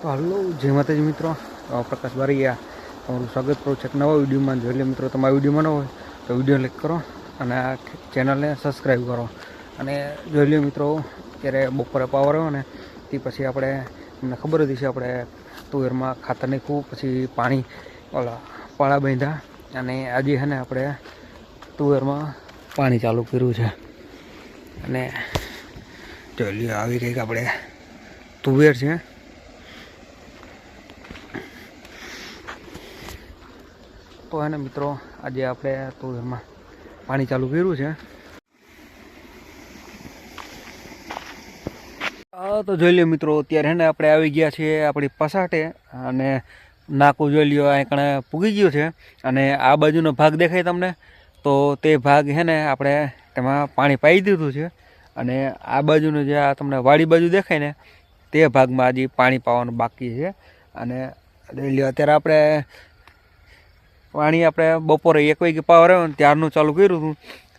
તો હલો, જય માતાજી મિત્રો. પ્રકાશ બારીયા, તમારું સ્વાગત કરું છું એક નવા વિડીયોમાં. જોઈ લે મિત્રો, તમારા વિડીયોમાં ન હોય તો વીડિયો લાઈક કરો અને આ ચેનલને સબસ્ક્રાઈબ કરો. અને જોઈ લે મિત્રો ત્યારે બપોરે પાવર આવ્યો ને, તે પછી આપણે, તમને ખબર હતી છે આપણે તુવેરમાં ખાતર નાખ્યું, પછી પાણી, ઓલા, પાળા બાંધ્યા. અને આજે છે ને આપણે તુવેરમાં પાણી ચાલુ કર્યું છે. અને જોઈ લ્યો આવી કંઈક આપણે તુવેર છે. તો એને મિત્રો, આજે આપણે તુવેરમાં પાણી ચાલુ કર્યું છે. તો જોઈ લ્યો મિત્રો, અત્યારે ને આપણે આવી ગયા છીએ આપણી પસાટે અને નાકું જોઈ લ્યો અહીં કણે પૂગી ગયું છે. અને આ બાજુનો ભાગ દેખાય તમને? તો તે ભાગ છે ને આપણે તેમાં પાણી પાઈ દીધું છે. અને આ બાજુનું જે આ તમને વાડી બાજુ દેખાય ને, તે ભાગમાં હજી પાણી પાવાનું બાકી છે. અને જોઈ લ્યો, અત્યારે આપણે પાણી આપણે બપોરે એક વાગે પાવર આવ્યો ને ત્યારનું ચાલુ કર્યું હતું.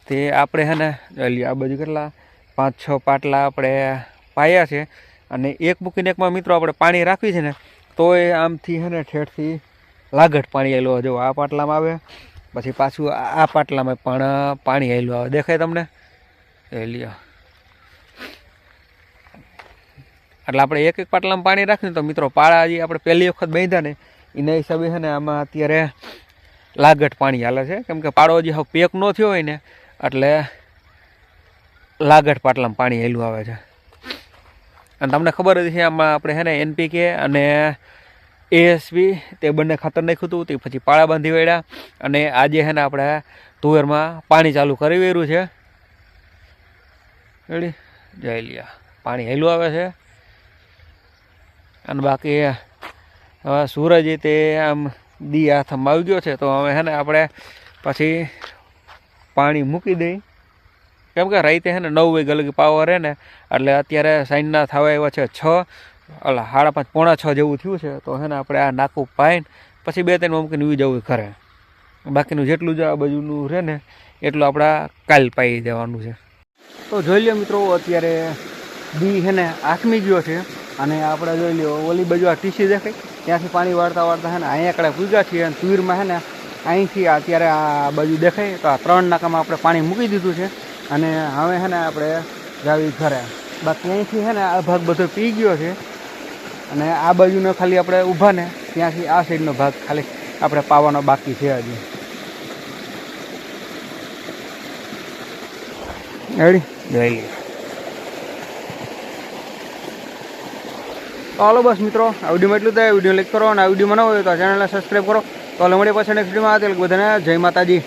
તે આપણે છે ને આ બાજુ કેટલા? પાંચ, છ પાટલા આપણે પાયા છે. અને એક મૂકીને એકમાં મિત્રો આપણે પાણી રાખવી છે ને, તોય આમથી હે ને, ઠેઠથી લાગટ પાણી આવેલું જો, આ પાટલામાં આવે, પછી પાછું આ પાટલામાં પણ પાણી આવેલું આવે. દેખાય તમને? એ લ્યો એટલે આપણે એક એક પાટલામાં પાણી રાખીને તો મિત્રો પાળા જે આપણે પહેલી વખત બાંધ્યા ને, એના હિસાબે છે ને, આમાં અત્યારે લાગટ પાણી હાલે છે. કેમ કે પાડો હજી હવે પેક ન થયો હોય ને, એટલે લાગટ પાટલામાં પાણી હેલું આવે છે. અને તમને ખબર જ છે આમાં આપણે છે ને એનપીકે અને એએસપી તે બંને ખાતર નાખ્યું હતું, તે પછી પાળા બાંધી વળ્યા અને આજે છે ને આપણે તુવેરમાં પાણી ચાલુ કરી વેર્યું છે. રેડી? જઈ લ્યા. પાણી હેલું આવે છે. અને બાકી હવે સૂરજ તે આમ દી હાથમાં આવી ગયો છે, તો હવે હે ને આપણે પછી પાણી મૂકી દઈ. કેમ કે રાતે હે ને નવ વાગે લગી પાવર રહે ને, એટલે અત્યારે સાંજના થવા એવા છે છ એટલે સાડા પાંચ, પોણા છ જેવું થયું છે, તો હે ને આપણે આ નાકું પાઈને, પછી બે ત્રણ મૂકીને ઉઈ જવું ઘરે. બાકીનું જેટલું જ આ બાજુનું રહે ને, એટલું આપણે કાલ પાઈ દેવાનું છે. તો જોઈ લ્યો મિત્રો, અત્યારે દી હે ને આથમી ગયો છે, અને આપણે જોઈ લ્યો, ઓલી બાજુ આ ટીસી દેખાય. ત્યાંથી પાણી વાળતા વાળતા છે ને અહીંયા કડે પૂજા છીએ અને તુવેરમાં છે ને અહીંથી અત્યારે આ બાજુ દેખાય તો આ ત્રણ નાકામાં આપણે પાણી મૂકી દીધું છે અને હવે છે ને આપણે જાવી ઘરે. બાકી અહીંથી છે ને આ ભાગ બધો પી ગયો છે અને આ બાજુનો ખાલી આપણે ઊભા ને ત્યાંથી આ સાઈડનો ભાગ ખાલી આપણે પાવાનો બાકી છે હજી. રેડી જોઈ લઈએ તો હાલો બસ મિત્રો, આ વિડીયોમાં એટલું થાય. વીડિયો લાઈક કરો અને આ વિડીયોમાં ન હોય તો આ ચેનલને સબસ્ક્રાઈબ કરો. તો હાલો મળીએ પછી નેક્સ્ટ વિડીયોમાં. બધાને જય માતાજી.